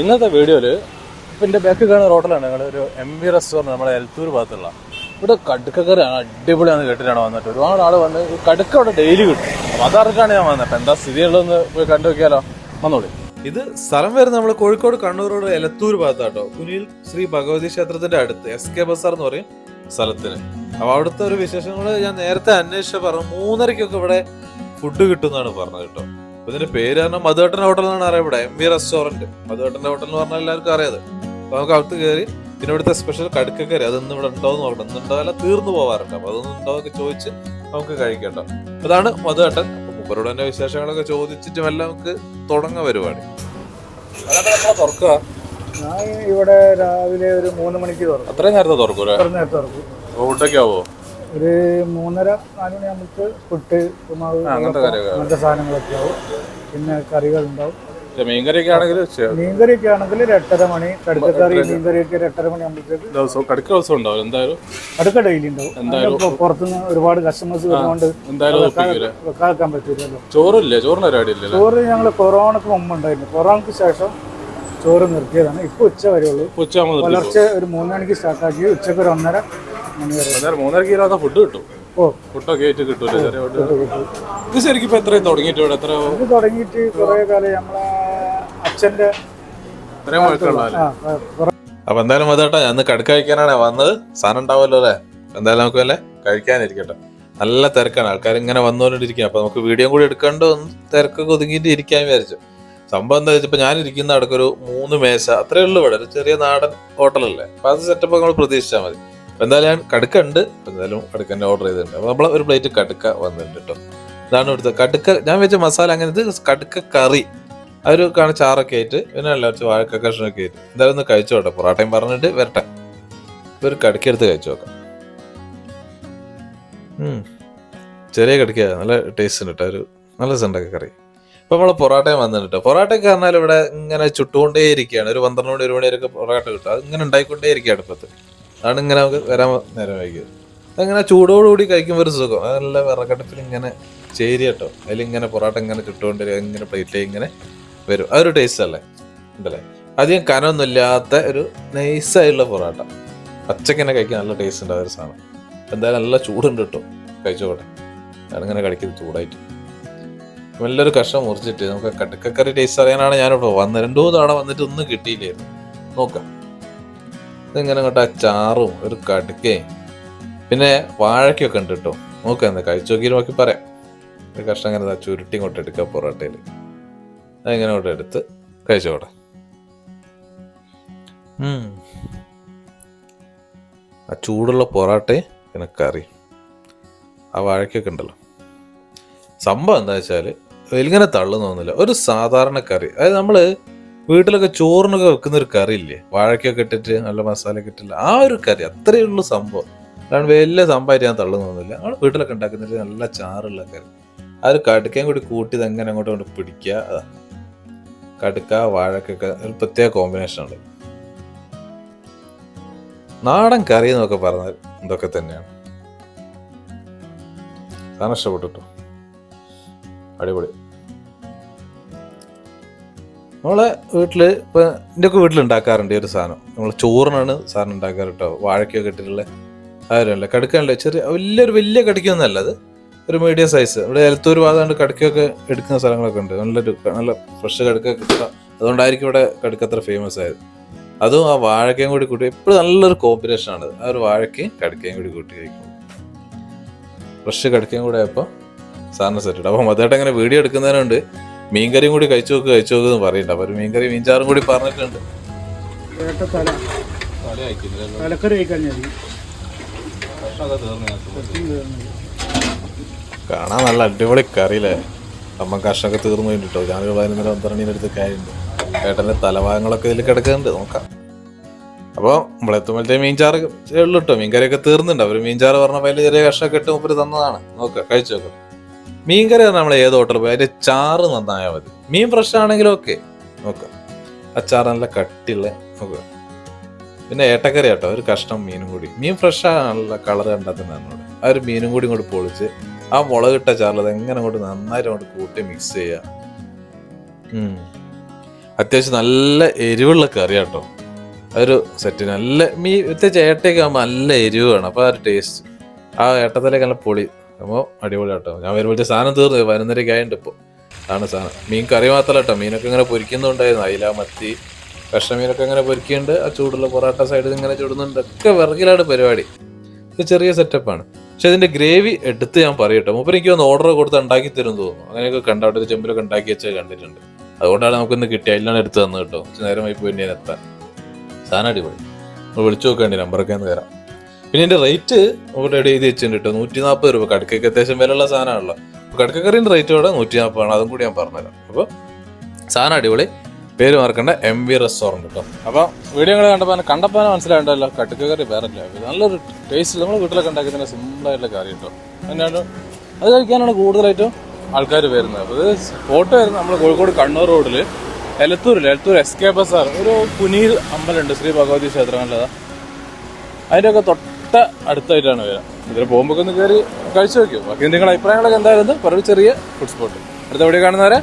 ഇന്നത്തെ വീഡിയോയിൽ ഇപ്പം എന്റെ ബാക്കിൽ കാണുന്ന ഹോട്ടലാണ് ഞങ്ങൾ ഒരു എം വി റെസ്റ്റോറന്റ് നമ്മുടെ എൽത്തൂർ ഭാഗത്തുള്ള. ഇവിടെ കടുക്കക്കറിയാണ് അടിപൊളിയാണ് കേട്ടിട്ടാണ് വന്നിട്ട്. ഒരുപാട് ആൾ വന്ന് കടുക്ക അവിടെ ഡെയിലി കിട്ടും. അപ്പം അതറിഞ്ഞിട്ടാണ് ഞാൻ വന്നത്. എന്താ സ്ഥിതിയുള്ളതെന്ന് പോയി കണ്ടു നോക്കിയാലോ? വന്നോളി. ഇത് സ്ഥലം വരുന്നത് നമ്മൾ കോഴിക്കോട് കണ്ണൂർ റോഡ് എലത്തൂർ ഭാഗത്താട്ടോ. കുനിയിൽ ശ്രീ ഭഗവതി ക്ഷേത്രത്തിന്റെ അടുത്ത് എസ് കെ ബസാർ എന്ന് പറയും സ്ഥലത്തിന്. അപ്പൊ അവിടുത്തെ ഒരു വിശേഷങ്ങൾ ഞാൻ നേരത്തെ അന്വേഷിച്ച പറഞ്ഞു. മൂന്നരയ്ക്കൊക്കെ ഇവിടെ ഫുഡ് കിട്ടുമെന്നാണ് പറഞ്ഞത് കേട്ടോ. ഇതിന്റെ പേര് പറഞ്ഞാൽ മധുവേട്ടൻ ഹോട്ടൽ എന്നാണ് അറിയപ്പെടുക എം വി റെസ്റ്റോറന്റ് മധുവേട്ടന്റെ ഹോട്ടൽ എന്ന് പറഞ്ഞാൽ എല്ലാവർക്കും അറിയാതെ. അപ്പൊ നമുക്ക് അകത്ത് കയറി പിന്നെ ഇവിടുത്തെ സ്പെഷ്യൽ കടുക്കക്കറി അതൊന്നും ഇവിടെ ഉണ്ടോ നോക്കട്ടെ നോക്കണം ഇന്ന് ഉണ്ടാവില്ല തീർന്നു പോവാറുണ്ട്. അപ്പൊ അതൊന്നും ഉണ്ടോ എന്നൊക്കെ ചോദിച്ച് നമുക്ക് കഴിക്കട്ടോ അതാണ് മധുവേട്ടൻ. മൂപ്പരോട് തന്നെ വിശേഷങ്ങളൊക്കെ ചോദിച്ചിട്ടും എല്ലാം നമുക്ക് തുടങ്ങാൻ പരിപാടി. തുറക്കുക ഞാൻ ഇവിടെ രാവിലെ ഒരു മൂന്ന് മണിക്ക് തുറക്കും. അത്രയും നേരത്തെ തുറക്കൂലേ നേരത്തെ തുറക്കും. ഫുഡൊക്കെ ആവോ? ഒരു മൂന്നര നാല് മണിയാകുമ്പോഴത്തെ പുട്ട് ഉപ്പുമാവ് അങ്ങനത്തെ സാധനങ്ങളൊക്കെ ആവും. പിന്നെ കറികൾ ഉണ്ടാവും മീൻകറിയൊക്കെ ആണെങ്കിൽ മീൻകറിയൊക്കെ ആണെങ്കിൽ ഒരു എട്ടര മണി കടുക്കക്കറി മീൻകറിയൊക്കെ എട്ടര മണി ആകുമ്പോഴത്തേക്ക് കടുക്ക ദിവസം ഉണ്ടാവും എന്തായാലും? ഡെയിലി ഉണ്ടാവും. എന്തായാലും പുറത്തുനിന്ന് ഒരുപാട് കസ്റ്റമേഴ്സ് വരുന്നതുകൊണ്ട് എന്തായാലും വെക്കാക്കാൻ പറ്റില്ലല്ലോ ചോറില്ലേ? ചോറിന് പരിപാടിയില്ല ചോറ് ഞങ്ങൾ കൊറോണക്ക് മുമ്പ് ഉണ്ടായിരുന്നു. കൊറോണക്ക് ശേഷം ചോറ് നിർത്തിയതാണ്. ഇപ്പൊ ഉച്ച വരെയുള്ളൂ. ഉള്ളൂ പുലർച്ചെ ഒരു മൂന്ന് മണിക്ക് സ്റ്റാർട്ടാക്കി ഉച്ചയ്ക്ക് ഒരു ഒന്നര. വരെ അന്നേരം ഫുഡ് കിട്ടും. ഓ. ഫുഡൊക്കെ ആയിട്ട് കിട്ടൂലേ? ചെറിയ ഇത് കിട്ടും. ഇത് ശരിക്കും ഇപ്പൊ എത്രയും തുടങ്ങിയിട്ട് ഇവിടെ? എത്ര ഇത് തുടങ്ങിയിട്ട് കുറേ കാലം നമ്മളെ അച്ഛന്റെ ഇത്രയും അപ്പൊ എന്തായാലും അതേട്ടാ ഞാൻ കടുക്ക കഴിക്കാനാണ് വന്നത്. സാധനം ഉണ്ടാവുമല്ലോ അല്ലേ? എന്തായാലും നമുക്ക് അല്ലെ കഴിക്കാനിരിക്കട്ടെ. നല്ല തിരക്കാണ്. ആൾക്കാർ ഇങ്ങനെ വന്നുകൊണ്ടിരിക്കുക അപ്പൊ നമുക്ക് വീഡിയോ കൂടി എടുക്കാണ്ട് ഒന്ന് തിരക്കൊക്കെ ഒതുങ്ങിയിട്ട് ഇരിക്കാൻ വിചാരിച്ചു. സംഭവം എന്താ വെച്ചപ്പോ ഞാൻ ഇരിക്കുന്ന അടക്കൊരു മൂന്ന് മേശ അത്രേ ഉള്ളൂ ഇവിടെ. ഒരു ചെറിയ നാടൻ ഹോട്ടലല്ലേ. അപ്പൊ അത് സെറ്റപ്പ് നമ്മൾ പ്രതീക്ഷിച്ചാൽ മതി. എന്തായാലും ഞാൻ കടുക്ക ഉണ്ട് എന്തായാലും കടുക്കന്റെ ഓർഡർ ചെയ്തിട്ടുണ്ട്. അപ്പോൾ നമ്മളെ ഒരു പ്ലേറ്റ് കടുക്ക വന്നിട്ടുണ്ട് കേട്ടോ ഇതാണ് ഇവിടുത്തെ കടുക്ക. ഞാൻ വെച്ച മസാല അങ്ങനെ ഇത് കടുക്ക കറി. അവർ കാണ ചാറൊക്കെ ആയിട്ട്. പിന്നെ കുറച്ച് വാഴക്ക കഷ്ണമൊക്കെ ആയിട്ട്. എന്തായാലും ഒന്ന് കഴിച്ചു കേട്ടോ പൊറോട്ടയും പറഞ്ഞിട്ട് വരട്ടെ. ഒരു ഒരു കടുക്കെടുത്ത് കഴിച്ചു നോക്കാം. ചെറിയ കടുക്ക. നല്ല ടേസ്റ്റ് ഉണ്ട് കേട്ടോ ഒരു നല്ല രസമുണ്ടൊക്കെ കറി. ഇപ്പം നമ്മൾ പൊറോട്ടയും വന്നിട്ടുണ്ട് പൊറാട്ടയൊക്കെ പറഞ്ഞാൽ ഇവിടെ ഇങ്ങനെ ചുട്ടുകൊണ്ടേ ഇരിക്കുകയാണ് ഒരു പന്ത്രണ്ട് മണി ഒരു മണി വരെയൊക്കെ പൊറോട്ട കിട്ടും. അത് ഇങ്ങനെ ഉണ്ടായിക്കൊണ്ടേ ഇരിക്കുക അടുപ്പത്ത് അതാണ് ഇങ്ങനെ നമുക്ക് വരാൻ നേരം വൈകിയത് അങ്ങനെ ചൂടോടുകൂടി കഴിക്കുമ്പോൾ ഒരു സുഖം. നല്ല വിറകടുപ്പിൽ ഇങ്ങനെ ചേരി കേട്ടോ. അതിലിങ്ങനെ പൊറോട്ട ഇങ്ങനെ ചുട്ടുകൊണ്ട് ഇങ്ങനെ പ്ലേറ്റിൽ ഇങ്ങനെ വരും. അതൊരു ടേസ്റ്റ് അല്ലേ? ഉണ്ടല്ലേ? അധികം കനമൊന്നുമില്ലാത്ത ഒരു നൈസായിട്ടുള്ള പൊറാട്ട. പച്ചക്കിനെ കഴിക്കാൻ നല്ല ടേസ്റ്റ് ഉണ്ട്. അതൊരു സാധനം. എന്തായാലും നല്ല ചൂടുണ്ട് കേട്ടോ. കഴിച്ചോട്ടെ. ഞാനിങ്ങനെ കഴിക്കുന്നത് ചൂടായിട്ട്. നല്ലൊരു കഷ്ണം മുറിച്ചിട്ട് നമുക്ക് കടുക്കക്കറി ടേസ്റ്റ് അറിയാനാണ് ഞാനിവിടെ വന്നത്. രണ്ടു തവണ വന്നിട്ട് ഒന്നും കിട്ടിയില്ലായിരുന്നു. നോക്കാം. ഇതിങ്ങനെ അങ്ങോട്ട് ആ ചാറും ഒരു കടുക്കയും പിന്നെ വാഴയ്ക്കൊക്കെ ഉണ്ട് കേട്ടോ നോക്കാം എന്താ കഴിച്ചു നോക്കി നോക്കി പറയാം. ഒരു കഷ്ണം ഇങ്ങനെ ചുരുട്ടി ഇങ്ങോട്ട് എടുക്കുക പൊറോട്ടയിൽ. അതിങ്ങനെ ഇവിടെ എടുത്ത് കഴിച്ചോട്ടെ ആ ചൂടുള്ള പൊറോട്ടയും പിന്നെ കറി ആ വാഴയ്ക്കൊക്കെ ഉണ്ടല്ലോ. സംഭവം എന്താ വെച്ചാൽ ഇങ്ങനെ തള്ളുന്നൊന്നുമില്ല ഒരു സാധാരണ കറി. അതായത് നമ്മൾ വീട്ടിലൊക്കെ ചോറിനൊക്കെ വെക്കുന്ന ഒരു കറി ഇല്ലേ വാഴയ്ക്കൊക്കെ ഇട്ടിട്ട് നല്ല മസാലയൊക്കെ ഇട്ടില്ല ആ ഒരു കറി അത്രയേ ഉള്ളൂ സംഭവം. അതാണ് വലിയ സംഭവമായിട്ട് ഞാൻ തള്ളുന്നൊന്നുമില്ല നമ്മൾ വീട്ടിലൊക്കെ ഉണ്ടാക്കുന്നത് നല്ല ചാറുള്ള കറി. ആ ഒരു കടുക്കയും കൂടി കൂട്ടി അങ്ങനെ അങ്ങോട്ട് കൊണ്ട് പിടിക്കുക. അതാ. കടുക്ക വാഴക്കൊക്കെ ഒരു പ്രത്യേക കോമ്പിനേഷനാണ് നാടൻ കറി എന്നൊക്കെ പറഞ്ഞാൽ ഇതൊക്കെ തന്നെയാണ്. സാധനം ഇഷ്ടപ്പെട്ടു അടിപൊളി. നമ്മളെ വീട്ടിൽ ഇപ്പം എന്റെ ഒക്കെ വീട്ടിൽ ഉണ്ടാക്കാറുണ്ട് ഈ ഒരു സാധനം. നമ്മൾ ചോറിനാണ് സാധനം ഉണ്ടാക്കാറ് കേട്ടോ വാഴയ്ക്കൊക്കെ ഇട്ടിട്ടുള്ള ആരുമല്ല കടുക്കാനല്ലേ ചെറിയ വലിയൊരു വലിയ കടിക്കൊന്നല്ല അത്. ഒരു മീഡിയം സൈസ് ഇവിടെ എലത്തൂർ ഭാഗത്താണ്ട് കടുക്കൊക്കെ എടുക്കുന്ന സ്ഥലങ്ങളൊക്കെ ഉണ്ട്. നല്ലൊരു നല്ല ഫ്രഷ് കടുക്ക കിട്ടുക അതുകൊണ്ടായിരിക്കും ഇവിടെ കടുക്ക അത്ര ഫേമസ് ആയത്. അതും ആ വാഴക്കയും കൂടി കൂട്ടി എപ്പോഴും നല്ലൊരു കോമ്പിനേഷൻ ആണ്. ആ ഒരു വാഴക്കയും കടുക്കയും കൂടി കൂട്ടി കഴിക്കും ഫ്രഷ് കടുക്കയും കൂടെ ആയപ്പോൾ സാധനം സെറ്റ് അപ്പം അതേട്ട് അങ്ങനെ വീഡിയോ എടുക്കുന്നതിനുണ്ട് മീൻകറിയും കൂടി കഴിച്ചു നോക്ക് കഴിച്ചു നോക്ക് എന്ന് പറയണ്ട ഒരു മീൻകറി മീൻചാറും കൂടി പറഞ്ഞിട്ടുണ്ട് കാണാൻ നല്ല അടിപൊളി കറിയില്ലേ? അമ്മ കഷ്ണമൊക്കെ തീർന്നു കഴിഞ്ഞിട്ടോ ഞാനൊരു പതിനൊന്നര പന്ത്രണ്ടിന്റെ അടുത്ത് കാര്യമുണ്ട് ഏട്ടന്റെ തലഭാഗങ്ങളൊക്കെ ഇതിൽ കിടക്കുന്നുണ്ട്. നോക്കാം. അപ്പോൾ നമ്മളെത്തുമ്പോഴത്തെ മീൻചാറ് ഉള്ളു കേട്ടോ. മീൻകറിയൊക്കെ തീർന്നുണ്ട് അവർ മീൻചാറ് പറഞ്ഞപ്പോൾ അതിൽ ചെറിയ കഷ്ണമൊക്കെ ഇട്ട് മുപ്പര് തന്നതാണ്. നോക്കാം കഴിച്ചു നോക്കാം. മീൻകറി നമ്മൾ ഏത് ഹോട്ടലിൽ പോയി? അതിന്റെ ചാറ് നന്നായാൽ മതി. മീൻ ഫ്രഷ് ആണെങ്കിലും ഓക്കെ നോക്കാം. അച്ചാർ നല്ല കട്ടിയുള്ള നോക്കുക പിന്നെ ഏട്ടക്കറി കേട്ടോ ഒരു കഷ്ണം മീനും കൂടി. മീൻ ഫ്രഷ് ആണല്ല കളർ കണ്ടാൽ തന്നെ എന്നോട് ആ ഒരു മീനും കൂടി ഇങ്ങോട്ട് പൊളിച്ച് ആ മുളകിട്ട ചാറിൽ അത് എങ്ങനെ അങ്ങോട്ട് നന്നായിട്ട് അങ്ങോട്ട് കൂട്ടി മിക്സ് ചെയ്യുക. അത്യാവശ്യം നല്ല എരിവുള്ള കറി കേട്ടോ അതൊരു സെറ്റ് നല്ല മീ പ്രത്യേകിച്ച് ഏട്ടയൊക്കെ ആകുമ്പോൾ നല്ല എരിവ് വേണം. അപ്പോൾ ആ ഒരു ടേസ്റ്റ് ആ ഏട്ടത്തിലേക്ക് നല്ല പൊളി അപ്പോൾ അടിപൊളി കേട്ടോ ഞാൻ വരുമ്പോഴത്തെ സാധനം തീർന്നു. പതിനൊന്നരയ്ക്ക് ആയിട്ടുണ്ട് ഇപ്പോൾ അതാണ് സാധനം. മീൻ കറി മാത്രമല്ല കേട്ടോ മീനൊക്കെ ഇങ്ങനെ പൊരിക്കുന്നുണ്ടായിരുന്നു. അയില മത്തി കഷ്ണമീനൊക്കെ ഇങ്ങനെ പൊരിക്കുന്നുണ്ട്. ആ ചൂടുള്ള പൊറോട്ട സൈഡിൽ ഇങ്ങനെ ചൂടുന്നുണ്ട്. ഒക്കെ വിറകിലാണ് പരിപാടി. ഇത് ചെറിയ സെറ്റപ്പാണ് പക്ഷെ ഇതിന്റെ ഗ്രേവി എടുത്ത് ഞാൻ പറയട്ടെ മൂപ്പർ എനിക്ക് ഒന്ന് ഓർഡർ കൊടുത്ത് ഉണ്ടാക്കി തരും തോന്നുന്നു. അങ്ങനെയൊക്കെ കണ്ട അവിടെ ചെമ്പിലൊക്കെ ഉണ്ടാക്കി വെച്ചാൽ കണ്ടിട്ടുണ്ട്. അതുകൊണ്ടാണ് നമുക്ക് ഇന്ന് കിട്ടിയ. അതിലാണ് എടുത്ത് തന്നത് കേട്ടോ. കുറച്ച് നേരമായി പോയി എത്താൻ. സാധനം അടിപൊളി. നമ്മൾ വിളിച്ചു നോക്കേണ്ടി നമ്പറൊക്കെ ഒന്ന് തരാം. പിന്നെ ഇതിന്റെ റേറ്റ് ഇവിടെ എഴുതി വെച്ചിട്ടുണ്ട് കേട്ടോ നൂറ്റി നാൽപ്പത് രൂപ. കടക്കൊക്കെ അത്യാവശ്യം വിലയുള്ള സാധനമാണല്ലോ. അപ്പോൾ കടക്കക്കറിന്റെ റേറ്റ് ഇവിടെ നൂറ്റി നാൽപ്പതാണ് അതും കൂടി ഞാൻ പറഞ്ഞുതരാം. അപ്പോൾ സാധനം അടിപൊളി. പേര് മാർക്കണ്ട എം വി റെസ്റ്റോറന്റ് കേട്ടോ അപ്പോൾ വീഡിയോ കണ്ടപ്പോൾ കണ്ടപ്പോൾ മനസ്സിലായിട്ടുണ്ടല്ലോ കട്ടുക്കറി വേറെ ഇല്ല ഇത് നല്ലൊരു ടേസ്റ്റ് നമ്മൾ വീട്ടിലൊക്കെ ഉണ്ടാക്കുന്ന സിമ്പിളായിട്ടുള്ള കറി കേട്ടോ എന്നാണ് അത് കഴിക്കാനാണ് കൂടുതലായിട്ടും ആൾക്കാർ വരുന്നത്. അപ്പോൾ ഫോട്ടോ വരുന്നത് നമ്മൾ കോഴിക്കോട് കണ്ണൂർ റോഡിൽ എലത്തൂരിൽ എലത്തൂർ എസ് കെ ബസാർ ഒരു പുനീൽ അമ്പലമുണ്ട്. ശ്രീ ഭഗവതി ക്ഷേത്രങ്ങളിലതാ. അതിന്റെയൊക്കെ തൊട്ട അടുത്തായിട്ടാണ് വരിക ഇതിൽ പോകുമ്പോൾ ഒന്ന് കയറി കഴിച്ചു നോക്കിയോ? ബാക്കി നിങ്ങളുടെ അഭിപ്രായങ്ങളൊക്കെ എന്തായിരുന്നു? കുറവ് ചെറിയ ഫുഡ് സ്പോട്ട് അടുത്ത എവിടെ കാണുന്നവരെ